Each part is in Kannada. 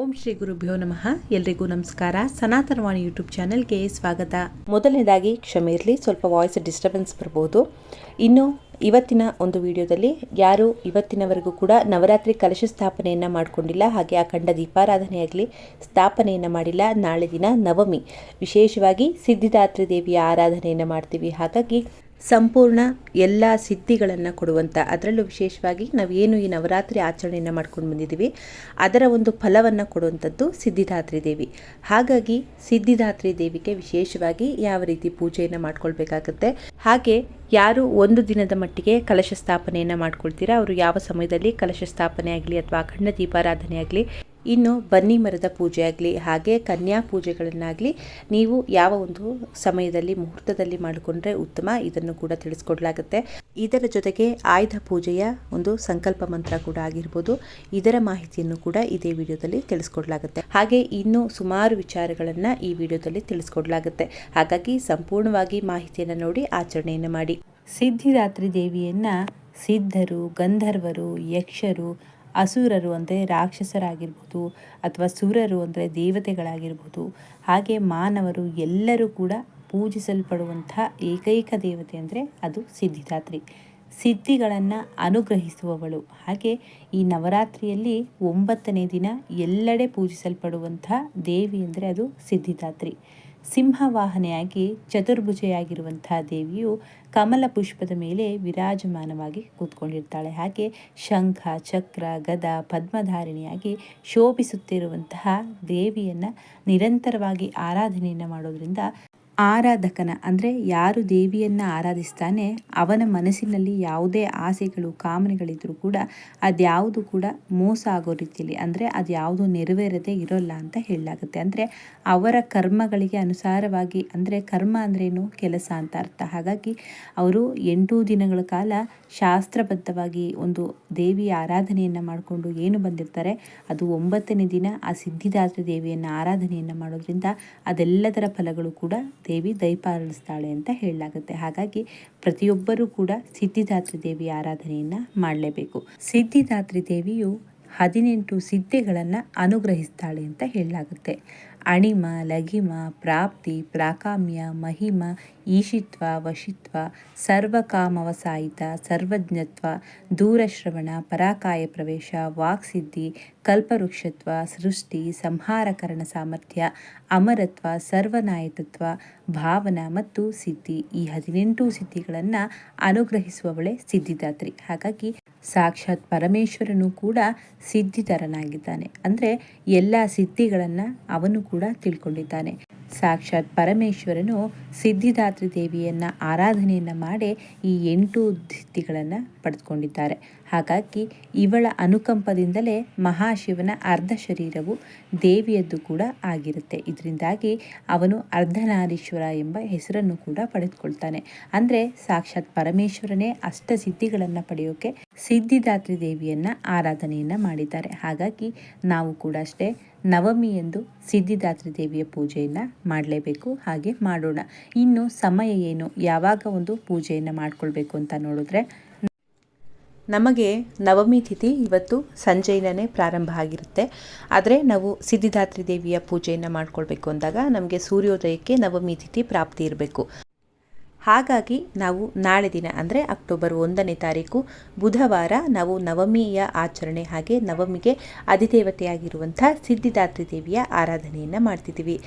ಓಂ ಶ್ರೀ ಗುರುಭ್ಯೋ ನಮಃ. ಎಲ್ರಿಗೂ ನಮಸ್ಕಾರ. ಸನಾತನವಾಣಿ ಯೂಟ್ಯೂಬ್ ಚಾನೆಲ್ಗೆ ಸ್ವಾಗತ. ಮೊದಲನೇದಾಗಿ ಕ್ಷಮೆ ಇರಲಿ, ಸ್ವಲ್ಪ ವಾಯ್ಸ್ ಡಿಸ್ಟರ್ಬೆನ್ಸ್ ಬರ್ಬೋದು. ಇನ್ನು ಇವತ್ತಿನ ಒಂದು ವಿಡಿಯೋದಲ್ಲಿ ಯಾರು ಇವತ್ತಿನವರೆಗೂ ಕೂಡ ನವರಾತ್ರಿ ಕಲಶ ಸ್ಥಾಪನೆಯನ್ನು ಮಾಡಿಕೊಂಡಿಲ್ಲ, ಹಾಗೆ ಅಖಂಡ ದೀಪಾರಾಧನೆ ಆಗಲಿ ಸ್ಥಾಪನೆಯನ್ನು ಮಾಡಿಲ್ಲ. ನಾಳೆ ದಿನ ನವಮಿ. ವಿಶೇಷವಾಗಿ ಸಿದ್ಧಿದಾತ್ರಿ ದೇವಿಯ ಆರಾಧನೆಯನ್ನು ಮಾಡ್ತೀವಿ. ಹಾಗಾಗಿ ಸಂಪೂರ್ಣ ಎಲ್ಲ ಸಿದ್ಧಿಗಳನ್ನು ಕೊಡುವಂಥ ಅದರಲ್ಲೂ ವಿಶೇಷವಾಗಿ ನಾವೇನು ಈ ನವರಾತ್ರಿ ಆಚರಣೆಯನ್ನು ಮಾಡ್ಕೊಂಡು ಬಂದಿದ್ದೀವಿ ಅದರ ಒಂದು ಫಲವನ್ನು ಕೊಡುವಂಥದ್ದು ಸಿದ್ಧಿದಾತ್ರಿ ದೇವಿ. ಹಾಗಾಗಿ ಸಿದ್ಧಿದಾತ್ರಿ ದೇವಿಗೆ ವಿಶೇಷವಾಗಿ ಯಾವ ರೀತಿ ಪೂಜೆಯನ್ನು ಮಾಡ್ಕೊಳ್ಬೇಕಾಗತ್ತೆ, ಹಾಗೆ ಯಾರು ಒಂದು ದಿನದ ಮಟ್ಟಿಗೆ ಕಲಶ ಸ್ಥಾಪನೆಯನ್ನು ಮಾಡ್ಕೊಳ್ತೀರಾ, ಅವರು ಯಾವ ಸಮಯದಲ್ಲಿ ಕಲಶ ಸ್ಥಾಪನೆ ಆಗಲಿ ಅಥವಾ ಅಖಂಡ ದೀಪಾರಾಧನೆ ಆಗಲಿ ಇನ್ನು ಬನ್ನಿ ಮರದ ಪೂಜೆ ಆಗಲಿ, ಹಾಗೆ ಕನ್ಯಾ ಪೂಜೆಗಳನ್ನಾಗಲಿ ನೀವು ಯಾವ ಒಂದು ಸಮಯದಲ್ಲಿ, ಮುಹೂರ್ತದಲ್ಲಿ ಮಾಡಿಕೊಂಡ್ರೆ ಉತ್ತಮ, ಇದನ್ನು ಕೂಡ ತಿಳಿಸ್ಕೊಡ್ಲಾಗುತ್ತೆ. ಇದರ ಜೊತೆಗೆ ಆಯುಧ ಪೂಜೆಯ ಒಂದು ಸಂಕಲ್ಪ ಮಂತ್ರ ಕೂಡ ಆಗಿರ್ಬೋದು. ಇದರ ಮಾಹಿತಿಯನ್ನು ಕೂಡ ಇದೇ ವಿಡಿಯೋದಲ್ಲಿ ತಿಳಿಸ್ಕೊಡ್ಲಾಗುತ್ತೆ. ಹಾಗೆ ಇನ್ನು ಸುಮಾರು ವಿಚಾರಗಳನ್ನು ಈ ವಿಡಿಯೋದಲ್ಲಿ ತಿಳಿಸ್ಕೊಡ್ಲಾಗುತ್ತೆ. ಹಾಗಾಗಿ ಸಂಪೂರ್ಣವಾಗಿ ಮಾಹಿತಿಯನ್ನು ನೋಡಿ ಆಚರಣೆಯನ್ನು ಮಾಡಿ. ಸಿದ್ಧಿದಾತ್ರಿ ದೇವಿಯನ್ನು ಸಿದ್ಧರು, ಗಂಧರ್ವರು, ಯಕ್ಷರು ಅಸುರರು ಅಂದರೆ ರಾಕ್ಷಸರಾಗಿರ್ಬೋದು ಅಥವಾ ಸುರರು ಅಂದರೆ ದೇವತೆಗಳಾಗಿರ್ಬೋದು. ಹಾಗೆ ಮಾನವರು ಎಲ್ಲರೂ ಕೂಡ ಪೂಜಿಸಲ್ಪಡುವಂಥ ಏಕೈಕ ದೇವತೆ ಅಂದರೆ ಅದು ಸಿದ್ಧಿದಾತ್ರಿ. ಸಿದ್ಧಿಗಳನ್ನು ಅನುಗ್ರಹಿಸುವವಳು. ಹಾಗೆ ಈ ನವರಾತ್ರಿಯಲ್ಲಿ ಒಂಬತ್ತನೇ ದಿನ ಎಲ್ಲೆಡೆ ಪೂಜಿಸಲ್ಪಡುವಂಥ ದೇವಿ ಅಂದರೆ ಅದು ಸಿದ್ಧಿದಾತ್ರಿ. ಸಿಂಹವಾಹನೆಯಾಗಿ ಚತುರ್ಭುಜೆಯಾಗಿರುವಂತಹ ದೇವಿಯು ಕಮಲ ಪುಷ್ಪದ ಮೇಲೆ ವಿರಾಜಮಾನವಾಗಿ ಕೂತ್ಕೊಂಡಿರ್ತಾಳೆ. ಹಾಗೆ ಶಂಖ, ಚಕ್ರ, ಗದ, ಪದ್ಮಧಾರಿಣಿಯಾಗಿ ಶೋಭಿಸುತ್ತಿರುವಂತಹ ದೇವಿಯನ್ನು ನಿರಂತರವಾಗಿ ಆರಾಧನೆಯನ್ನು ಮಾಡೋದ್ರಿಂದ ಆರಾಧಕನ, ಅಂದರೆ ಯಾರು ದೇವಿಯನ್ನು ಆರಾಧಿಸ್ತಾನೆ, ಅವನ ಮನಸ್ಸಿನಲ್ಲಿ ಯಾವುದೇ ಆಸೆಗಳು, ಕಾಮನೆಗಳಿದ್ರೂ ಕೂಡ ಅದ್ಯಾವುದು ಕೂಡ ಮೋಸ ಆಗೋ ರೀತಿಯಲ್ಲಿ ಅಂದರೆ ಅದ್ಯಾವುದು ನೆರವೇರದೆ ಇರೋಲ್ಲ ಅಂತ ಹೇಳಲಾಗುತ್ತೆ. ಅಂದರೆ ಅವರ ಕರ್ಮಗಳಿಗೆ ಅನುಸಾರವಾಗಿ, ಅಂದರೆ ಕರ್ಮ ಅಂದ್ರೇನು? ಕೆಲಸ ಅಂತ ಅರ್ಥ. ಹಾಗಾಗಿ ಅವರು ಎಂಟು ದಿನಗಳ ಕಾಲ ಶಾಸ್ತ್ರಬದ್ಧವಾಗಿ ಒಂದು ದೇವಿಯ ಆರಾಧನೆಯನ್ನು ಮಾಡಿಕೊಂಡು ಏನು ಬಂದಿರ್ತಾರೆ? ಅದು ಒಂಬತ್ತನೇ ದಿನ ಆ ಸಿದ್ಧಿದಾತ್ರಿ ದೇವಿಯನ್ನು ಆರಾಧನೆಯನ್ನು ಮಾಡೋದ್ರಿಂದ ಅದೆಲ್ಲದರ ಫಲಗಳು ಕೂಡ ದೇವಿ ದಯಪಾಲಿಸ್ತಾಳೆ ಅಂತ ಹೇಳಲಾಗುತ್ತೆ. ಹಾಗಾಗಿ ಪ್ರತಿಯೊಬ್ಬರೂ ಕೂಡ ಸಿದ್ಧಿದಾತ್ರಿ ದೇವಿ ಆರಾಧನೆಯನ್ನು ಮಾಡಲೇಬೇಕು. ಸಿದ್ಧಿದಾತ್ರಿ ದೇವಿಯು ಹದಿನೆಂಟು ಸಿದ್ಧಿಗಳನ್ನು ಅನುಗ್ರಹಿಸ್ತಾಳೆ ಅಂತ ಹೇಳಲಾಗುತ್ತೆ. ಅಣಿಮ, ಲಘಿಮ, ಪ್ರಾಪ್ತಿ, ಪ್ರಾಕಾಮ್ಯ, ಮಹಿಮ, ಈಶಿತ್ವ, ವಶಿತ್ವ, ಸರ್ವಕಾಮವಸಾಯಿತ, ಸರ್ವಜ್ಞತ್ವ, ದೂರಶ್ರವಣ, ಪರಾಕಾಯ ಪ್ರವೇಶ, ವಾಕ್ಸಿದ್ಧಿ, ಕಲ್ಪವೃಕ್ಷತ್ವ, ಸೃಷ್ಟಿ, ಸಂಹಾರಕರಣ ಸಾಮರ್ಥ್ಯ, ಅಮರತ್ವ, ಸರ್ವನಾಯಕತ್ವ, ಭಾವನ ಮತ್ತು ಸಿದ್ಧಿ. ಈ ಹದಿನೆಂಟು ಸಿದ್ಧಿಗಳನ್ನು ಅನುಗ್ರಹಿಸುವವಳೆ ಸಿದ್ಧಿದಾತ್ರಿ. ಹಾಗಾಗಿ ಸಾಕ್ಷಾತ್ ಪರಮೇಶ್ವರನು ಕೂಡ ಸಿದ್ಧಿತರನಾಗಿದ್ದಾನೆ. ಅಂದರೆ ಎಲ್ಲ ಸಿದ್ಧಿಗಳನ್ನು ಅವನು ಕೂಡ ತಿಳ್ಕೊಂಡಿದ್ದಾನೆ. ಸಾಕ್ಷಾತ್ ಪರಮೇಶ್ವರನು ಸಿದ್ಧಿದಾತ್ರಿ ದೇವಿಯನ್ನು ಆರಾಧನೆಯನ್ನು ಮಾಡಿ ಈ ಎಂಟು ಸಿದ್ಧಿಗಳನ್ನು ಪಡೆದುಕೊಂಡಿದ್ದಾರೆ. ಹಾಗಾಗಿ ಇವಳ ಅನುಕಂಪದಿಂದಲೇ ಮಹಾಶಿವನ ಅರ್ಧ ಶರೀರವು ದೇವಿಯದ್ದು ಕೂಡ ಆಗಿರುತ್ತೆ. ಇದರಿಂದಾಗಿ ಅವನು ಅರ್ಧನಾರೀಶ್ವರ ಎಂಬ ಹೆಸರನ್ನು ಕೂಡ ಪಡೆದುಕೊಳ್ತಾನೆ. ಅಂದರೆ ಸಾಕ್ಷಾತ್ ಪರಮೇಶ್ವರನೇ ಅಷ್ಟ ಸಿದ್ಧಿಗಳನ್ನು ಪಡೆಯೋಕೆ ಸಿದ್ಧಿದಾತ್ರಿ ದೇವಿಯನ್ನು ಆರಾಧನೆಯನ್ನು ಮಾಡಿದ್ದಾರೆ. ಹಾಗಾಗಿ ನಾವು ಕೂಡ ಅಷ್ಟೇ ನವಮಿ ಎಂದು ಸಿದ್ಧಿದಾತ್ರಿ ದೇವಿಯ ಪೂಜೆಯನ್ನು ಮಾಡಲೇಬೇಕು, ಹಾಗೆ ಮಾಡೋಣ. ಇನ್ನು ಸಮಯ ಏನು? ಯಾವಾಗ ಒಂದು ಪೂಜೆಯನ್ನು ಮಾಡಿಕೊಳ್ಬೇಕು ಅಂತ ನೋಡಿದ್ರೆ? ನಮಗೆ ನವಮಿ ತಿಥಿ ಇವತ್ತು ಸಂಜೆಯಿಂದನೇ ಪ್ರಾರಂಭ ಆಗಿರುತ್ತೆ. ಆದರೆ ನಾವು ಸಿದ್ಧಿದಾತ್ರಿ ದೇವಿಯ ಪೂಜೆಯನ್ನು ಮಾಡ್ಕೊಳ್ಬೇಕು ಅಂದಾಗ ನಮಗೆ ಸೂರ್ಯೋದಯಕ್ಕೆ ನವಮಿ ತಿಥಿ ಪ್ರಾಪ್ತಿ ಇರಬೇಕು. ಹಾಗಾಗಿ ನಾವು ನಾಳೆ ದಿನ, ಅಂದರೆ ಅಕ್ಟೋಬರ್ ಒಂದನೇ ತಾರೀಕು, ಬುಧವಾರ ನಾವು ನವಮಿಯ ಆಚರಣೆ ಹಾಗೆ ನವಮಿಗೆ ಅಧಿದೇವತೆಯಾಗಿರುವಂಥ ಸಿದ್ಧಿದಾತ್ರಿ ದೇವಿಯ ಆರಾಧನೆಯನ್ನು ಮಾಡ್ತಿದ್ದೀವಿ.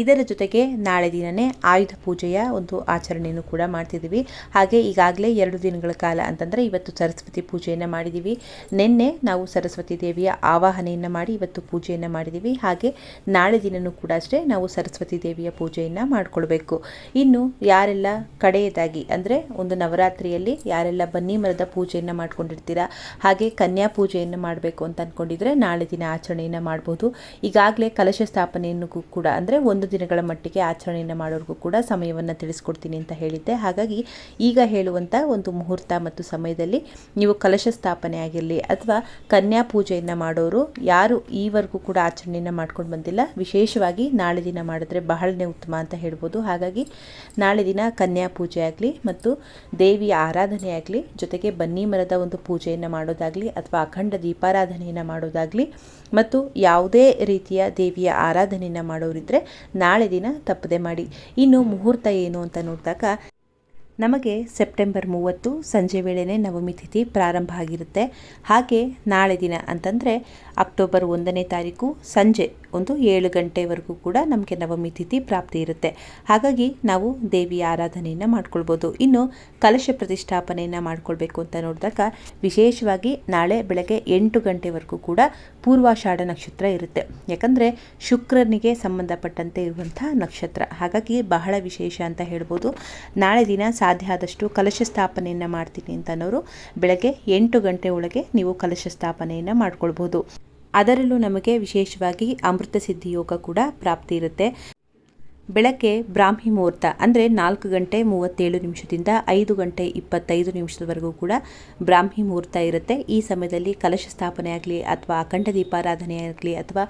ಇದರ ಜೊತೆಗೆ ನಾಳೆ ದಿನವೇ ಆಯುಧ ಪೂಜೆಯ ಒಂದು ಆಚರಣೆಯನ್ನು ಕೂಡ ಮಾಡ್ತಿದ್ದೀವಿ. ಹಾಗೆ ಈಗಾಗಲೇ ಎರಡು ದಿನಗಳ ಕಾಲ ಅಂತಂದರೆ ಇವತ್ತು ಸರಸ್ವತಿ ಪೂಜೆಯನ್ನು ಮಾಡಿದ್ದೀವಿ. ನಿನ್ನೆ ನಾವು ಸರಸ್ವತಿ ದೇವಿಯ ಆವಾಹನೆಯನ್ನು ಮಾಡಿ ಇವತ್ತು ಪೂಜೆಯನ್ನು ಮಾಡಿದ್ದೀವಿ. ಹಾಗೆ ನಾಳೆ ದಿನವೂ ಕೂಡ ಅಷ್ಟೇ ನಾವು ಸರಸ್ವತಿ ದೇವಿಯ ಪೂಜೆಯನ್ನು ಮಾಡಿಕೊಳ್ಬೇಕು. ಇನ್ನು ಯಾರೆಲ್ಲ ಕಡೆಯದಾಗಿ ಅಂದರೆ ಒಂದು ನವರಾತ್ರಿಯಲ್ಲಿ ಯಾರೆಲ್ಲ ಬನ್ನಿ ಮರದ ಪೂಜೆಯನ್ನು ಮಾಡ್ಕೊಂಡಿರ್ತೀರಾ, ಹಾಗೆ ಕನ್ಯಾ ಪೂಜೆಯನ್ನು ಮಾಡಬೇಕು ಅಂತ ಅಂದ್ಕೊಂಡಿದ್ರೆ ನಾಳೆ ದಿನ ಆಚರಣೆಯನ್ನು ಮಾಡ್ಬೋದು. ಈಗಾಗಲೇ ಕಲಶ ಸ್ಥಾಪನೆಯನ್ನು ಕೂಡ ಅಂದರೆ ಒಂದು ಒಂದು ದಿನಗಳ ಮಟ್ಟಿಗೆ ಆಚರಣೆಯನ್ನು ಮಾಡೋರಿಗೂ ಕೂಡ ಸಮಯವನ್ನು ತಿಳಿಸ್ಕೊಡ್ತೀನಿ ಅಂತ ಹೇಳಿದ್ದೆ. ಹಾಗಾಗಿ ಈಗ ಹೇಳುವಂಥ ಒಂದು ಮುಹೂರ್ತ ಮತ್ತು ಸಮಯದಲ್ಲಿ ನೀವು ಕಲಶ ಸ್ಥಾಪನೆ ಆಗಿರಲಿ ಅಥವಾ ಕನ್ಯಾ ಪೂಜೆಯನ್ನು ಮಾಡೋರು, ಯಾರು ಈವರೆಗೂ ಕೂಡ ಆಚರಣೆಯನ್ನು ಮಾಡ್ಕೊಂಡು ಬಂದಿಲ್ಲ, ವಿಶೇಷವಾಗಿ ನಾಳೆ ದಿನ ಮಾಡಿದ್ರೆ ಬಹಳನೇ ಉತ್ತಮ ಅಂತ ಹೇಳ್ಬೋದು. ಹಾಗಾಗಿ ನಾಳೆ ದಿನ ಕನ್ಯಾ ಪೂಜೆ ಆಗಲಿ ಮತ್ತು ದೇವಿಯ ಆರಾಧನೆ ಆಗಲಿ, ಜೊತೆಗೆ ಬನ್ನಿ ಮರದ ಒಂದು ಪೂಜೆಯನ್ನು ಮಾಡೋದಾಗಲಿ ಅಥವಾ ಅಖಂಡ ದೀಪಾರಾಧನೆಯನ್ನು ಮಾಡೋದಾಗಲಿ ಮತ್ತು ಯಾವುದೇ ರೀತಿಯ ದೇವಿಯ ಆರಾಧನೆಯನ್ನು ಮಾಡೋರಿದ್ದರೆ ನಾಳೆ ದಿನ ತಪ್ಪದೆ ಮಾಡಿ. ಇನ್ನು ಮುಹೂರ್ತ ಏನು ಅಂತ ನೋಡಿದಾಗ ನಮಗೆ ಸೆಪ್ಟೆಂಬರ್ ಮೂವತ್ತು ಸಂಜೆ ವೇಳೆನೇ ನವಮಿ ತಿಥಿ ಪ್ರಾರಂಭ ಆಗಿರುತ್ತೆ. ಹಾಗೆ ನಾಳೆ ದಿನ ಅಂತಂದರೆ ಅಕ್ಟೋಬರ್ ಒಂದನೇ ತಾರೀಕು ಸಂಜೆ ಒಂದು ಏಳು ಗಂಟೆವರೆಗೂ ಕೂಡ ನಮಗೆ ನವಮಿ ತಿಥಿ ಪ್ರಾಪ್ತಿ ಇರುತ್ತೆ. ಹಾಗಾಗಿ ನಾವು ದೇವಿಯ ಆರಾಧನೆಯನ್ನು ಮಾಡ್ಕೊಳ್ಬೋದು. ಇನ್ನು ಕಲಶ ಪ್ರತಿಷ್ಠಾಪನೆಯನ್ನು ಮಾಡ್ಕೊಳ್ಬೇಕು ಅಂತ ನೋಡಿದಾಗ ವಿಶೇಷವಾಗಿ ನಾಳೆ ಬೆಳಗ್ಗೆ ಎಂಟು ಗಂಟೆವರೆಗೂ ಕೂಡ ಪೂರ್ವಾಷಾಢ ನಕ್ಷತ್ರ ಇರುತ್ತೆ. ಯಾಕಂದರೆ ಶುಕ್ರನಿಗೆ ಸಂಬಂಧಪಟ್ಟಂತೆ ಇರುವಂಥ ನಕ್ಷತ್ರ. ಹಾಗಾಗಿ ಬಹಳ ವಿಶೇಷ ಅಂತ ಹೇಳ್ಬೋದು. ನಾಳೆ ದಿನ ಸಾಧ್ಯ ಆದಷ್ಟು ಕಲಶ ಸ್ಥಾಪನೆಯನ್ನು ಮಾಡ್ತೀನಿ ಅಂತ ಅನ್ನೋರು ಬೆಳಗ್ಗೆ ಎಂಟು ಗಂಟೆ ಒಳಗೆ ನೀವು ಕಲಶ ಸ್ಥಾಪನೆಯನ್ನು ಮಾಡ್ಕೊಳ್ಬೋದು. ಅದರಲ್ಲೂ ನಮಗೆ ವಿಶೇಷವಾಗಿ ಅಮೃತ ಸಿದ್ಧಿ ಯೋಗ ಕೂಡ ಪ್ರಾಪ್ತಿ ಇರುತ್ತೆ. ಬೆಳಗ್ಗೆ ಬ್ರಾಹ್ಮಿ ಮುಹೂರ್ತ ಅಂದರೆ ನಾಲ್ಕು ಗಂಟೆ ಮೂವತ್ತೇಳು ನಿಮಿಷದಿಂದ ಐದು ಗಂಟೆ ಇಪ್ಪತ್ತೈದು ನಿಮಿಷದವರೆಗೂ ಕೂಡ ಬ್ರಾಹ್ಮಿ ಮುಹೂರ್ತ ಇರುತ್ತೆ. ಈ ಸಮಯದಲ್ಲಿ ಕಲಶ ಸ್ಥಾಪನೆ ಆಗಲಿ ಅಥವಾ ಅಖಂಡ ದೀಪಾರಾಧನೆ ಆಗಲಿ ಅಥವಾ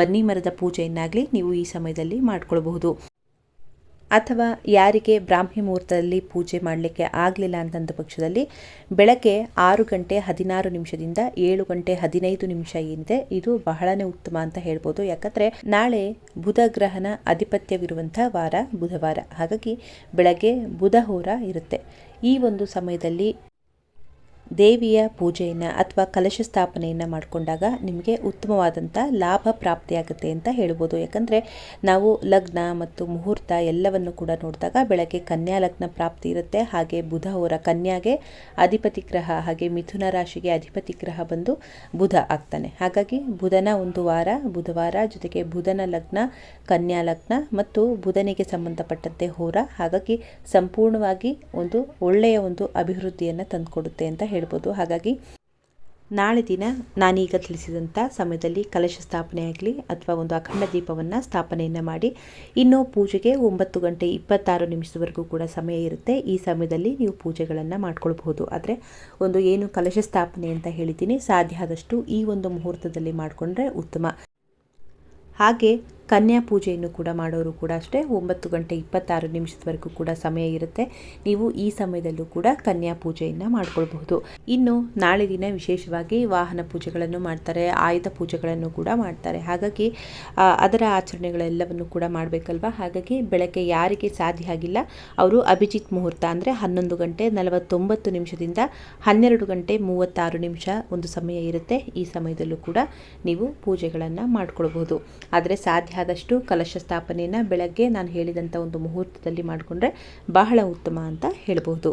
ಬನ್ನಿ ಮರದ ಪೂಜೆಯನ್ನಾಗಲಿ ನೀವು ಈ ಸಮಯದಲ್ಲಿ ಮಾಡ್ಕೊಳ್ಬಹುದು. ಅಥವಾ ಯಾರಿಗೆ ಬ್ರಾಹ್ಮಿ ಮುಹೂರ್ತದಲ್ಲಿ ಪೂಜೆ ಮಾಡಲಿಕ್ಕೆ ಆಗಲಿಲ್ಲ ಅಂತಂದ ಪಕ್ಷದಲ್ಲಿ ಬೆಳಗ್ಗೆ ಆರು ಗಂಟೆ ಹದಿನಾರು ನಿಮಿಷದಿಂದ ಏಳು ಗಂಟೆ ಹದಿನೈದು ನಿಮಿಷ ಏನಿದೆ, ಇದು ಬಹಳನೇ ಉತ್ತಮ ಅಂತ ಹೇಳ್ಬೋದು. ಯಾಕಂದರೆ ನಾಳೆ ಬುಧ ಗ್ರಹನ ಅಧಿಪತ್ಯವಿರುವಂಥ ವಾರ ಬುಧವಾರ. ಹಾಗಾಗಿ ಬೆಳಗ್ಗೆ ಬುಧ ಹೋರ ಇರುತ್ತೆ. ಈ ಒಂದು ಸಮಯದಲ್ಲಿ ದೇವಿಯ ಪೂಜೆಯನ್ನು ಅಥವಾ ಕಲಶ ಸ್ಥಾಪನೆಯನ್ನು ಮಾಡಿಕೊಂಡಾಗ ನಿಮಗೆ ಉತ್ತಮವಾದಂಥ ಲಾಭ ಪ್ರಾಪ್ತಿಯಾಗುತ್ತೆ ಅಂತ ಹೇಳ್ಬೋದು. ಯಾಕಂದರೆ ನಾವು ಲಗ್ನ ಮತ್ತು ಮುಹೂರ್ತ ಎಲ್ಲವನ್ನು ಕೂಡ ನೋಡಿದಾಗ ಬೆಳಗ್ಗೆ ಕನ್ಯಾ ಲಗ್ನ ಪ್ರಾಪ್ತಿ ಇರುತ್ತೆ. ಹಾಗೆ ಬುಧ ಅವರ ಕನ್ಯಾಗೆ ಅಧಿಪತಿ ಗ್ರಹ, ಹಾಗೆ ಮಿಥುನ ರಾಶಿಗೆ ಅಧಿಪತಿ ಗ್ರಹ ಬಂದು ಬುಧ ಆಗ್ತಾನೆ. ಹಾಗಾಗಿ ಬುಧನ ಒಂದು ವಾರ, ಬುಧವಾರ ಜೊತೆಗೆ ಬುಧನ ಲಗ್ನ, ಕನ್ಯಾ ಲಗ್ನ ಮತ್ತು ಬುಧನಿಗೆ ಸಂಬಂಧಪಟ್ಟಂತೆ ಹೋರ. ಹಾಗಾಗಿ ಸಂಪೂರ್ಣವಾಗಿ ಒಂದು ಒಳ್ಳೆಯ ಒಂದು ಅಭಿವೃದ್ಧಿಯನ್ನು ತಂದುಕೊಡುತ್ತೆ ಅಂತ ಹೇಳ್ಬೋದು. ಹಾಗಾಗಿ ನಾಳೆ ದಿನ ನಾನೀಗ ತಿಳಿಸಿದಂಥ ಸಮಯದಲ್ಲಿ ಕಲಶ ಸ್ಥಾಪನೆ ಆಗಲಿ ಅಥವಾ ಒಂದು ಅಖಂಡ ದೀಪವನ್ನು ಸ್ಥಾಪನೆಯನ್ನು ಮಾಡಿ ಇನ್ನು ಪೂಜೆಗೆ ಒಂಬತ್ತು ಗಂಟೆ ಇಪ್ಪತ್ತಾರು ನಿಮಿಷದವರೆಗೂ ಕೂಡ ಸಮಯ ಇರುತ್ತೆ. ಈ ಸಮಯದಲ್ಲಿ ನೀವು ಪೂಜೆಗಳನ್ನು ಮಾಡ್ಕೊಳ್ಬಹುದು. ಆದರೆ ಒಂದು ಏನು ಕಲಶ ಸ್ಥಾಪನೆ ಅಂತ ಹೇಳಿದ್ದೀನಿ, ಸಾಧ್ಯ ಆದಷ್ಟು ಈ ಒಂದು ಮುಹೂರ್ತದಲ್ಲಿ ಮಾಡಿಕೊಂಡ್ರೆ ಉತ್ತಮ. ಹಾಗೆ ಕನ್ಯಾ ಪೂಜೆಯನ್ನು ಕೂಡ ಮಾಡೋರು ಕೂಡ ಅಷ್ಟೇ. ಒಂಬತ್ತು ಗಂಟೆ ಇಪ್ಪತ್ತಾರು ನಿಮಿಷದವರೆಗೂ ಕೂಡ ಸಮಯ ಇರುತ್ತೆ. ನೀವು ಈ ಸಮಯದಲ್ಲೂ ಕೂಡ ಕನ್ಯಾ ಪೂಜೆಯನ್ನು ಮಾಡ್ಕೊಳ್ಬಹುದು. ಇನ್ನು ನಾಳೆ ದಿನ ವಿಶೇಷವಾಗಿ ವಾಹನ ಪೂಜೆಗಳನ್ನು ಮಾಡ್ತಾರೆ, ಆಯುಧ ಪೂಜೆಗಳನ್ನು ಕೂಡ ಮಾಡ್ತಾರೆ. ಹಾಗಾಗಿ ಅದರ ಆಚರಣೆಗಳೆಲ್ಲವನ್ನು ಕೂಡ ಮಾಡಬೇಕಲ್ವಾ? ಹಾಗಾಗಿ ಬೆಳಗ್ಗೆ ಯಾರಿಗೆ ಸಾಧ್ಯ ಆಗಿಲ್ಲ, ಅವರು ಅಭಿಜಿತ್ ಮುಹೂರ್ತ ಅಂದರೆ ಹನ್ನೊಂದು ಗಂಟೆ ನಲವತ್ತೊಂಬತ್ತು ನಿಮಿಷದಿಂದ ಹನ್ನೆರಡು ಗಂಟೆ ಮೂವತ್ತಾರು ನಿಮಿಷ ಒಂದು ಸಮಯ ಇರುತ್ತೆ. ಈ ಸಮಯದಲ್ಲೂ ಕೂಡ ನೀವು ಪೂಜೆಗಳನ್ನು ಮಾಡ್ಕೊಳ್ಬಹುದು. ಆದರೆ ಸಾಧ್ಯ ಆದಷ್ಟು ಕಲಶ ಸ್ಥಾಪನೆಯನ್ನು ಬೆಳಗ್ಗೆ ನಾನು ಹೇಳಿದಂಥ ಒಂದು ಮುಹೂರ್ತದಲ್ಲಿ ಮಾಡಿಕೊಂಡ್ರೆ ಬಹಳ ಉತ್ತಮ ಅಂತ ಹೇಳಬಹುದು.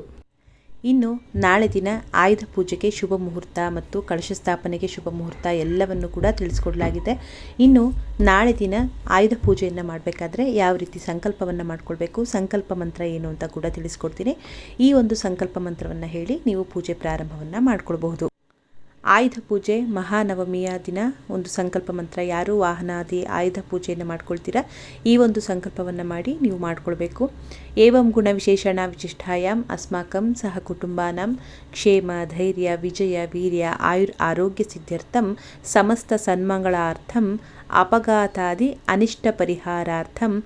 ಇನ್ನು ನಾಳೆ ದಿನ ಆಯುಧ ಪೂಜೆಗೆ ಶುಭ ಮುಹೂರ್ತ ಮತ್ತು ಕಳಶ ಸ್ಥಾಪನೆಗೆ ಶುಭ ಮುಹೂರ್ತ ಎಲ್ಲವನ್ನು ಕೂಡ ತಿಳಿಸ್ಕೊಡಲಾಗಿದೆ. ಇನ್ನು ನಾಳೆ ದಿನ ಆಯುಧ ಪೂಜೆಯನ್ನು ಮಾಡಬೇಕಾದ್ರೆ ಯಾವ ರೀತಿ ಸಂಕಲ್ಪವನ್ನು ಮಾಡಿಕೊಳ್ಬೇಕು, ಸಂಕಲ್ಪ ಮಂತ್ರ ಏನು ಅಂತ ಕೂಡ ತಿಳಿಸ್ಕೊಡ್ತೀನಿ. ಈ ಒಂದು ಸಂಕಲ್ಪ ಮಂತ್ರವನ್ನು ಹೇಳಿ ನೀವು ಪೂಜೆ ಪ್ರಾರಂಭವನ್ನು ಮಾಡ್ಕೊಳ್ಬಹುದು. ಆಯುಧ ಪೂಜೆ ಮಹಾನವಮಿಯ ದಿನ. ಒಂದು ಸಂಕಲ್ಪ ಮಂತ್ರ, ಯಾರು ವಾಹನಾದಿ ಆಯುಧ ಪೂಜೆಯನ್ನು ಮಾಡ್ಕೊಳ್ತೀರಾ? ಈ ಒಂದು ಸಂಕಲ್ಪವನ್ನು ಮಾಡಿ ನೀವು ಮಾಡ್ಕೊಳ್ಬೇಕು. ಏವಂ ಗುಣ ವಿಶೇಷಣ ವಿಶಿಷ್ಟಾಯಾಮ್ ಅಸ್ಮಾಕಂ ಸಹ ಕುಟುಂಬಾನಂ, ಕ್ಷೇಮ, ಧೈರ್ಯ, ವಿಜಯ, ವೀರ್ಯ, ಆಯುರ್, ಆರೋಗ್ಯ ಸಿದ್ಧಾರ್ಥಂ ಸಮಸ್ತ ಸನ್ಮಂಗಳಾರ್ಥಂ, ಅಪಘಾತಾದಿ ಅನಿಷ್ಟ ಪರಿಹಾರಾರ್ಥಂ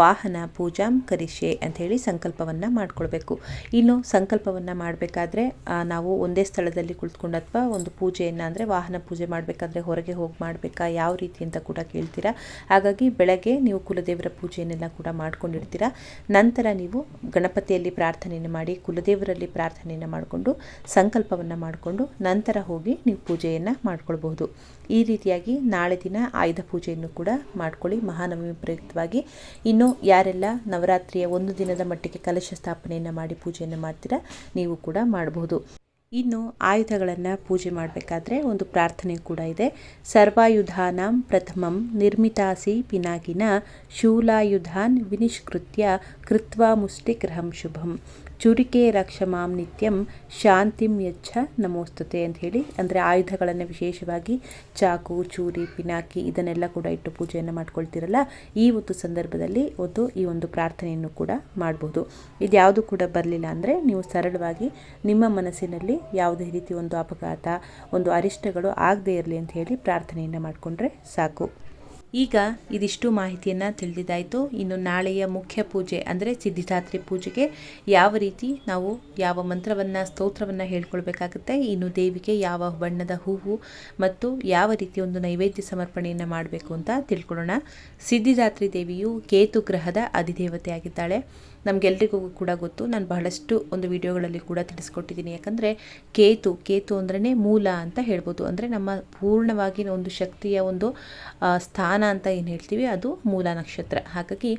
ವಾಹನ ಪೂಜಾಂ ಕರಿಷ್ಯೆ ಅಂಥೇಳಿ ಸಂಕಲ್ಪವನ್ನು ಮಾಡ್ಕೊಳ್ಬೇಕು. ಇನ್ನು ಸಂಕಲ್ಪವನ್ನು ಮಾಡಬೇಕಾದ್ರೆ ನಾವು ಒಂದೇ ಸ್ಥಳದಲ್ಲಿ ಕುಳಿತುಕೊಂಡು ಅಥವಾ ಒಂದು ಪೂಜೆಯನ್ನು ಅಂದರೆ ವಾಹನ ಪೂಜೆ ಮಾಡಬೇಕಾದ್ರೆ ಹೊರಗೆ ಹೋಗಿ ಮಾಡಬೇಕಾ? ಯಾವ ರೀತಿ ಅಂತ ಕೂಡ ಕೇಳ್ತೀರಾ? ಹಾಗಾಗಿ ಬೆಳಗ್ಗೆ ನೀವು ಕುಲದೇವರ ಪೂಜೆಯನ್ನೆಲ್ಲ ಕೂಡ ಮಾಡ್ಕೊಂಡಿರ್ತೀರಾ. ನಂತರ ನೀವು ಗಣಪತಿಯಲ್ಲಿ ಪ್ರಾರ್ಥನೆಯನ್ನು ಮಾಡಿ, ಕುಲದೇವರಲ್ಲಿ ಪ್ರಾರ್ಥನೆಯನ್ನು ಮಾಡಿಕೊಂಡು, ಸಂಕಲ್ಪವನ್ನು ಮಾಡಿಕೊಂಡು ನಂತರ ಹೋಗಿ ನೀವು ಪೂಜೆಯನ್ನು ಮಾಡ್ಕೊಳ್ಬಹುದು. ಈ ರೀತಿಯಾಗಿ ನಾಳೆ ದಿನ ಆಯುಧ ಪೂಜೆಯನ್ನು ಕೂಡ ಮಾಡ್ಕೊಳ್ಳಿ ಮಹಾನವಮಿ ಪ್ರಯುಕ್ತವಾಗಿ. ಇನ್ನು ಯಾರೆಲ್ಲ ನವರಾತ್ರಿಯ ಒಂದು ದಿನದ ಮಟ್ಟಿಗೆ ಕಲಶ ಸ್ಥಾಪನೆಯನ್ನು ಮಾಡಿ ಪೂಜೆಯನ್ನು ಮಾಡ್ತೀರಾ, ನೀವು ಕೂಡ ಮಾಡಬಹುದು ಇನ್ನು ಆಯುಧಗಳನ್ನು ಪೂಜೆ ಮಾಡಬೇಕಾದ್ರೆ ಒಂದು ಪ್ರಾರ್ಥನೆ ಕೂಡ ಇದೆ. ಸರ್ವಾಯುಧಾನಾಂ ಪ್ರಥಮಂ ನಿರ್ಮಿತಾಸಿ ಪಿನಾಕಿನ ಶೂಲಾಯುಧಾನ್ ವಿನಿಷ್ಕೃತ್ಯ ಕೃತ್ವಾ ಮುಷ್ಟಿಗ್ರಹಂ ಶುಭಂ. ಚುರಿಕೆ ರಕ್ಷಮಾಂ ನಿತ್ಯಂ ಶಾಂತಿಂ ಯಚ್ಛ ನಮೋಸ್ತುತೆ ಅಂತ ಹೇಳಿ, ಅಂದರೆ ಆಯುಧಗಳನ್ನು ವಿಶೇಷವಾಗಿ ಚಾಕು, ಚೂರಿ, ಪಿನಾಕಿ ಇದನ್ನೆಲ್ಲ ಕೂಡ ಇಟ್ಟು ಪೂಜೆಯನ್ನು ಮಾಡ್ಕೊಳ್ತಿರಲ್ಲ, ಈ ಒಂದು ಸಂದರ್ಭದಲ್ಲಿ ಒಂದು, ಈ ಒಂದು ಪ್ರಾರ್ಥನೆಯನ್ನು ಕೂಡ ಮಾಡ್ಬೋದು. ಇದ್ಯಾವುದು ಕೂಡ ಬರಲಿಲ್ಲ ಅಂದರೆ ನೀವು ಸರಳವಾಗಿ ನಿಮ್ಮ ಮನಸ್ಸಿನಲ್ಲಿ ಯಾವುದೇ ರೀತಿ ಒಂದು ಅಪಘಾತ, ಒಂದು ಅರಿಷ್ಟಗಳು ಆಗದೇ ಇರಲಿ ಅಂತ ಹೇಳಿ ಪ್ರಾರ್ಥನೆಯನ್ನು ಮಾಡಿಕೊಂಡ್ರೆ ಸಾಕು. ಈಗ ಇದಿಷ್ಟು ಮಾಹಿತಿಯನ್ನು ತಿಳಿದಿದ್ದಾಯಿತು. ಇನ್ನು ನಾಳೆಯ ಮುಖ್ಯ ಪೂಜೆ ಅಂದರೆ ಸಿದ್ಧಿದಾತ್ರಿ ಪೂಜೆಗೆ ಯಾವ ರೀತಿ ನಾವು ಯಾವ ಮಂತ್ರವನ್ನು, ಸ್ತೋತ್ರವನ್ನು ಹೇಳ್ಕೊಳ್ಬೇಕಾಗುತ್ತೆ. ಇನ್ನು ದೇವಿಗೆ ಯಾವ ಬಣ್ಣದ ಹೂವು ಮತ್ತು ಯಾವ ರೀತಿ ಒಂದು ನೈವೇದ್ಯ ಸಮರ್ಪಣೆಯನ್ನು ಮಾಡಬೇಕು ಅಂತ ತಿಳ್ಕೊಳ್ಳೋಣ. ಸಿದ್ಧಿದಾತ್ರಿ ದೇವಿಯು ಕೇತು ಗ್ರಹದ ಅಧಿದೇವತೆ ಆಗಿದ್ದಾಳೆ ನಮಗೆಲ್ರಿಗೂ ಕೂಡ ಗೊತ್ತು. ನಾನು ಬಹಳಷ್ಟು ಒಂದು ವಿಡಿಯೋಗಳಲ್ಲಿ ಕೂಡ ತಿಳಿಸ್ಕೊಟ್ಟಿದ್ದೀನಿ. ಯಾಕಂದರೆ ಕೇತು ಕೇತು ಅಂದ್ರೇ ಮೂಲ ಅಂತ ಹೇಳ್ಬೋದು. ಅಂದರೆ ನಮ್ಮ ಪೂರ್ಣವಾಗಿ ಒಂದು ಶಕ್ತಿಯ ಒಂದು ಸ್ಥಾನ ಅಂತ ಏನು ಹೇಳ್ತೀವಿ? ಅದು ಮೂಲ ನಕ್ಷತ್ರ. ಹಾಗಾಗಿ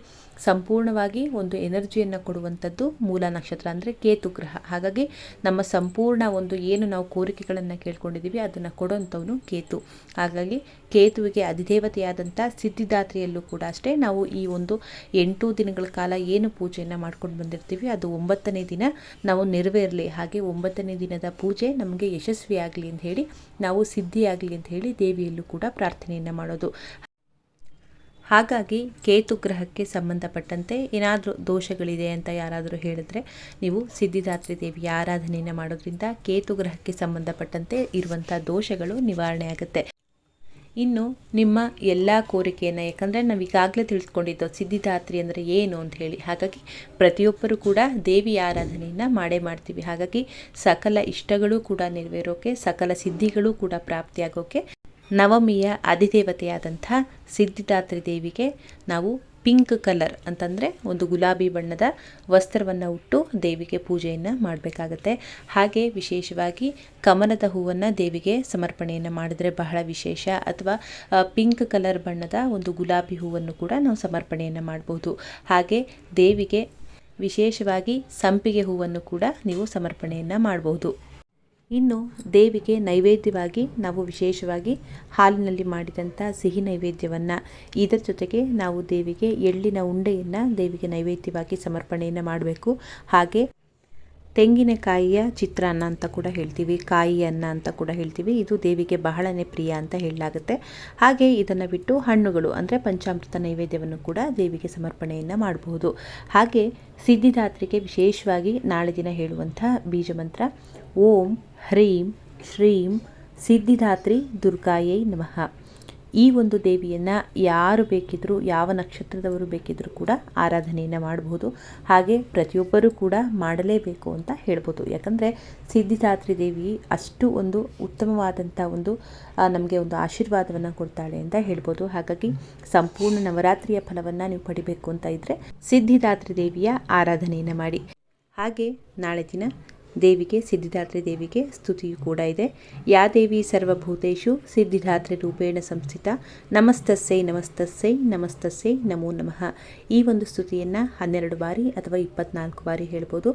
ಸಂಪೂರ್ಣವಾಗಿ ಒಂದು ಎನರ್ಜಿಯನ್ನು ಕೊಡುವಂಥದ್ದು ಮೂಲ ನಕ್ಷತ್ರ ಅಂದರೆ ಕೇತು ಗ್ರಹ. ಹಾಗಾಗಿ ನಮ್ಮ ಸಂಪೂರ್ಣ ಒಂದು ಏನು ನಾವು ಕೋರಿಕೆಗಳನ್ನು ಕೇಳ್ಕೊಂಡಿದ್ದೀವಿ ಅದನ್ನು ಕೊಡುವಂಥವನು ಕೇತು. ಹಾಗಾಗಿ ಕೇತುವಿಗೆ ಅಧಿದೇವತೆಯಾದಂಥ ಸಿದ್ಧಿದಾತ್ರಿಯಲ್ಲೂ ಕೂಡ ಅಷ್ಟೇ ನಾವು ಈ ಒಂದು ಎಂಟು ದಿನಗಳ ಕಾಲ ಏನು ಪೂಜೆಯನ್ನು ಮಾಡ್ಕೊಂಡು ಬಂದಿರ್ತೀವಿ. ಅದು ಒಂಬತ್ತನೇ ದಿನ ನಾವು ನೆರವೇರಲಿ. ಹಾಗೆ ಒಂಬತ್ತನೇ ದಿನದ ಪೂಜೆ ನಮಗೆ ಯಶಸ್ವಿಯಾಗಲಿ ಅಂತ ಹೇಳಿ, ನಾವು ಸಿದ್ಧಿಯಾಗಲಿ ಅಂತ ಹೇಳಿ ದೇವಿಯಲ್ಲೂ ಕೂಡ ಪ್ರಾರ್ಥನೆಯನ್ನು ಮಾಡೋದು. ಹಾಗಾಗಿ ಕೇತು ಗ್ರಹಕ್ಕೆ ಸಂಬಂಧಪಟ್ಟಂತೆ ಏನಾದರೂ ದೋಷಗಳಿದೆ ಅಂತ ಯಾರಾದರೂ ಹೇಳಿದ್ರೆ ನೀವು ಸಿದ್ಧಿದಾತ್ರಿ ದೇವಿಯ ಆರಾಧನೆಯನ್ನು ಮಾಡೋದ್ರಿಂದ ಕೇತು ಗ್ರಹಕ್ಕೆ ಸಂಬಂಧಪಟ್ಟಂತೆ ಇರುವಂಥ ದೋಷಗಳು ನಿವಾರಣೆ ಆಗುತ್ತೆ. ಇನ್ನು ನಿಮ್ಮ ಎಲ್ಲ ಕೋರಿಕೆಯನ್ನು, ಯಾಕಂದರೆ ನಾವು ಈಗಾಗಲೇ ತಿಳಿಸ್ಕೊಂಡಿದ್ದು ಸಿದ್ಧಿದಾತ್ರಿ ಅಂದರೆ ಏನು ಅಂತ ಹೇಳಿ. ಹಾಗಾಗಿ ಪ್ರತಿಯೊಬ್ಬರು ಕೂಡ ದೇವಿ ಆರಾಧನೆಯನ್ನು ಮಾಡೇ ಮಾಡ್ತೀವಿ. ಹಾಗಾಗಿ ಸಕಲ ಇಷ್ಟಗಳು ಕೂಡ ನೆರವೇರೋಕೆ, ಸಕಲ ಸಿದ್ಧಿಗಳು ಕೂಡ ಪ್ರಾಪ್ತಿಯಾಗೋಕೆ ನವಮಿಯ ಅಧಿದೇವತೆಯಾದಂಥ ಸಿದ್ಧಿದಾತ್ರಿ ದೇವಿಗೆ ನಾವು ಪಿಂಕ್ ಕಲರ್ ಅಂತಂದರೆ ಒಂದು ಗುಲಾಬಿ ಬಣ್ಣದ ವಸ್ತ್ರವನ್ನು ಉಟ್ಟು ದೇವಿಗೆ ಪೂಜೆಯನ್ನು ಮಾಡಬೇಕಾಗತ್ತೆ. ಹಾಗೆ ವಿಶೇಷವಾಗಿ ಕಮಲದ ಹೂವನ್ನು ದೇವಿಗೆ ಸಮರ್ಪಣೆಯನ್ನು ಮಾಡಿದ್ರೆ ಬಹಳ ವಿಶೇಷ. ಅಥವಾ ಪಿಂಕ್ ಕಲರ್ ಬಣ್ಣದ ಒಂದು ಗುಲಾಬಿ ಹೂವನ್ನು ಕೂಡ ನಾವು ಸಮರ್ಪಣೆಯನ್ನು ಮಾಡಬಹುದು ಹಾಗೆ ದೇವಿಗೆ ವಿಶೇಷವಾಗಿ ಸಂಪಿಗೆ ಹೂವನ್ನು ಕೂಡ ನೀವು ಸಮರ್ಪಣೆಯನ್ನು ಮಾಡಬಹುದು ಇನ್ನು ದೇವಿಗೆ ನೈವೇದ್ಯವಾಗಿ ನಾವು ವಿಶೇಷವಾಗಿ ಹಾಲಿನಲ್ಲಿ ಮಾಡಿದಂಥ ಸಿಹಿ ನೈವೇದ್ಯವನ್ನು, ಇದರ ಜೊತೆಗೆ ನಾವು ದೇವಿಗೆ ಎಳ್ಳಿನ ಉಂಡೆಯನ್ನು ದೇವಿಗೆ ನೈವೇದ್ಯವಾಗಿ ಸಮರ್ಪಣೆಯನ್ನು ಮಾಡಬೇಕು. ಹಾಗೆ ತೆಂಗಿನಕಾಯಿಯ ಚಿತ್ರಾನ್ನ ಅಂತ ಕೂಡ ಹೇಳ್ತೀವಿ ಕಾಯಿ ಅನ್ನ ಅಂತ ಕೂಡ ಹೇಳ್ತೀವಿ. ಇದು ದೇವಿಗೆ ಬಹಳನೇ ಪ್ರಿಯ ಅಂತ ಹೇಳಲಾಗುತ್ತೆ. ಹಾಗೆ ಇದನ್ನು ಬಿಟ್ಟು ಹಣ್ಣುಗಳು ಅಂದರೆ ಪಂಚಾಮೃತ ನೈವೇದ್ಯವನ್ನು ಕೂಡ ದೇವಿಗೆ ಸಮರ್ಪಣೆಯನ್ನು ಮಾಡಬಹುದು. ಹಾಗೆ ಸಿದ್ಧಿದಾತ್ರಿಗೆ ವಿಶೇಷವಾಗಿ ನಾಳೆ ದಿನ ಹೇಳುವಂಥ ಬೀಜಮಂತ್ರ ಓಂ ಹ್ರೀಂ ಶ್ರೀಂ ಸಿದ್ಧಿದಾತ್ರಿ ದುರ್ಗಾಯೈ ನಮಃ. ಈ ಒಂದು ದೇವಿಯನ್ನು ಯಾರು ಬೇಕಿದ್ದರೂ ಯಾವ ನಕ್ಷತ್ರದವರು ಬೇಕಿದ್ದರೂ ಕೂಡ ಆರಾಧನೆಯನ್ನು ಮಾಡಬಹುದು ಹಾಗೆ ಪ್ರತಿಯೊಬ್ಬರೂ ಕೂಡ ಮಾಡಲೇಬೇಕು ಅಂತ ಹೇಳ್ಬೋದು. ಯಾಕಂದರೆ ಸಿದ್ಧಿದಾತ್ರಿ ದೇವಿ ಅಷ್ಟು ಒಂದು ಉತ್ತಮವಾದಂಥ ಒಂದು ನಮಗೆ ಒಂದು ಆಶೀರ್ವಾದವನ್ನು ಕೊಡ್ತಾಳೆ ಅಂತ ಹೇಳ್ಬೋದು. ಹಾಗಾಗಿ ಸಂಪೂರ್ಣ ನವರಾತ್ರಿಯ ಫಲವನ್ನು ನೀವು ಪಡಿಬೇಕು ಅಂತ ಇದ್ದರೆ ಸಿದ್ಧಿದಾತ್ರಿ ದೇವಿಯ ಆರಾಧನೆಯನ್ನು ಮಾಡಿ. ಹಾಗೆ ನಾಳೆ ದಿನ ದೇವಿಗೆ, ಸಿದ್ಧಿದಾತ್ರಿ ದೇವಿಗೆ ಸ್ತುತಿಯು ಕೂಡ ಇದೆ. ಯಾ ದೇವಿ ಸರ್ವಭೂತೇಶು, ಸಿದ್ಧಿದಾತ್ರಿ ರೂಪೇಣ ಸಂಸ್ಥಿತ, ನಮಸ್ತಸ್ಸೈ ನಮಸ್ತಸ್ಸೈ ನಮಸ್ತಸ್ಸೈ, ನಮೋ ನಮಃ. ಈ ಒಂದು ಸ್ತುತಿಯನ್ನು ಹನ್ನೆರಡು ಬಾರಿ ಅಥವಾ ಇಪ್ಪತ್ನಾಲ್ಕು ಬಾರಿ ಹೇಳ್ಬೋದು.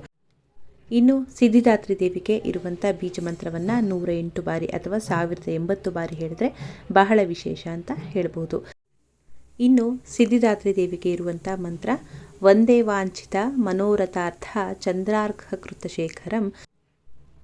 ಇನ್ನು ಸಿದ್ಧಿದಾತ್ರಿ ದೇವಿಗೆ ಇರುವಂಥ ಬೀಜ ಮಂತ್ರವನ್ನು ನೂರ ಎಂಟು ಬಾರಿ ಅಥವಾ ಸಾವಿರದ ಎಂಬತ್ತು ಬಾರಿ ಹೇಳಿದ್ರೆ ಬಹಳ ವಿಶೇಷ ಅಂತ ಹೇಳ್ಬೋದು. ಇನ್ನು ಸಿದ್ಧಿದಾತ್ರಿ ದೇವಿಗೆ ಇರುವಂಥ ಮಂತ್ರ ವಂದೇ ವಾಂಛಿತ ಮನೋರಥಾರ್ಥ ಚಂದ್ರಾರ್ಘಕೃತಶೇಖರಂ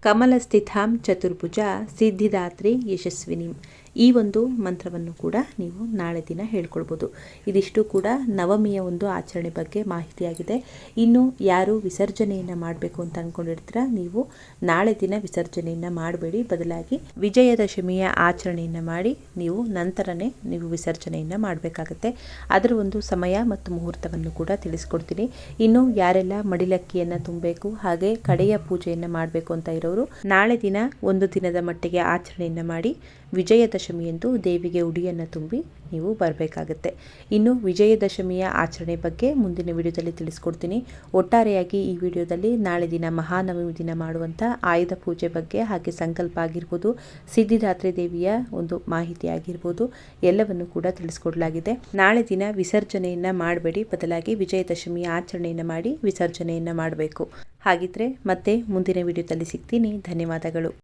ಕಮಲಸ್ಥಿತಾಂ ಚತುರ್ಭುಜ ಸಿದ್ಧಿದಾತ್ರಿ ಯಶಸ್ವಿನಿ. ಈ ಒಂದು ಮಂತ್ರವನ್ನು ಕೂಡ ನೀವು ನಾಳೆ ದಿನ ಹೇಳ್ಕೊಳ್ಬೋದು. ಇದಿಷ್ಟು ಕೂಡ ನವಮಿಯ ಒಂದು ಆಚರಣೆ ಬಗ್ಗೆ ಮಾಹಿತಿಯಾಗಿದೆ. ಇನ್ನು ಯಾರು ವಿಸರ್ಜನೆಯನ್ನು ಮಾಡಬೇಕು ಅಂತ ಅಂದ್ಕೊಂಡಿರ್ತೀರ ನೀವು ನಾಳೆ ದಿನ ವಿಸರ್ಜನೆಯನ್ನು ಮಾಡಬೇಡಿ. ಬದಲಾಗಿ ವಿಜಯದಶಮಿಯ ಆಚರಣೆಯನ್ನು ಮಾಡಿ ನೀವು ನಂತರನೇ ನೀವು ವಿಸರ್ಜನೆಯನ್ನು ಮಾಡಬೇಕಾಗತ್ತೆ. ಅದರ ಒಂದು ಸಮಯ ಮತ್ತು ಮುಹೂರ್ತವನ್ನು ಕೂಡ ತಿಳಿಸ್ಕೊಡ್ತೀನಿ. ಇನ್ನು ಯಾರೆಲ್ಲ ಮಡಿಲಕ್ಕಿಯನ್ನು ತುಂಬಬೇಕು, ಹಾಗೆ ಕಡೆಯ ಪೂಜೆಯನ್ನು ಮಾಡಬೇಕು ಅಂತ ಇರೋರು, ನಾಳೆ ದಿನ ಒಂದು ದಿನದ ಮಟ್ಟಿಗೆ ಆಚರಣೆಯನ್ನು ಮಾಡಿ ವಿಜಯದಶಮಿಯಂದು ದೇವಿಗೆ ಉಡಿಯನ್ನು ತುಂಬಿ ನೀವು ಬರಬೇಕಾಗತ್ತೆ. ಇನ್ನು ವಿಜಯದಶಮಿಯ ಆಚರಣೆ ಬಗ್ಗೆ ಮುಂದಿನ ವಿಡಿಯೋದಲ್ಲಿ ತಿಳಿಸ್ಕೊಡ್ತೀನಿ. ಒಟ್ಟಾರೆಯಾಗಿ ಈ ವಿಡಿಯೋದಲ್ಲಿ ನಾಳೆ ದಿನ ಮಹಾನವಮಿ ದಿನ ಮಾಡುವಂಥ ಆಯುಧ ಪೂಜೆ ಬಗ್ಗೆ ಹಾಗೆ ಸಂಕಲ್ಪ ಆಗಿರ್ಬೋದು, ಸಿದ್ಧಿದಾತ್ರಿ ದೇವಿಯ ಒಂದು ಮಾಹಿತಿ ಆಗಿರ್ಬೋದು, ಎಲ್ಲವನ್ನು ಕೂಡ ತಿಳಿಸ್ಕೊಡಲಾಗಿದೆ. ನಾಳೆ ದಿನ ವಿಸರ್ಜನೆಯನ್ನು ಮಾಡಬೇಡಿ. ಬದಲಾಗಿ ವಿಜಯದಶಮಿಯ ಆಚರಣೆಯನ್ನು ಮಾಡಿ ವಿಸರ್ಜನೆಯನ್ನು ಮಾಡಬೇಕು. ಹಾಗಿದ್ರೆ ಮತ್ತೆ ಮುಂದಿನ ವಿಡಿಯೋದಲ್ಲಿ ಸಿಗ್ತೀನಿ. ಧನ್ಯವಾದಗಳು.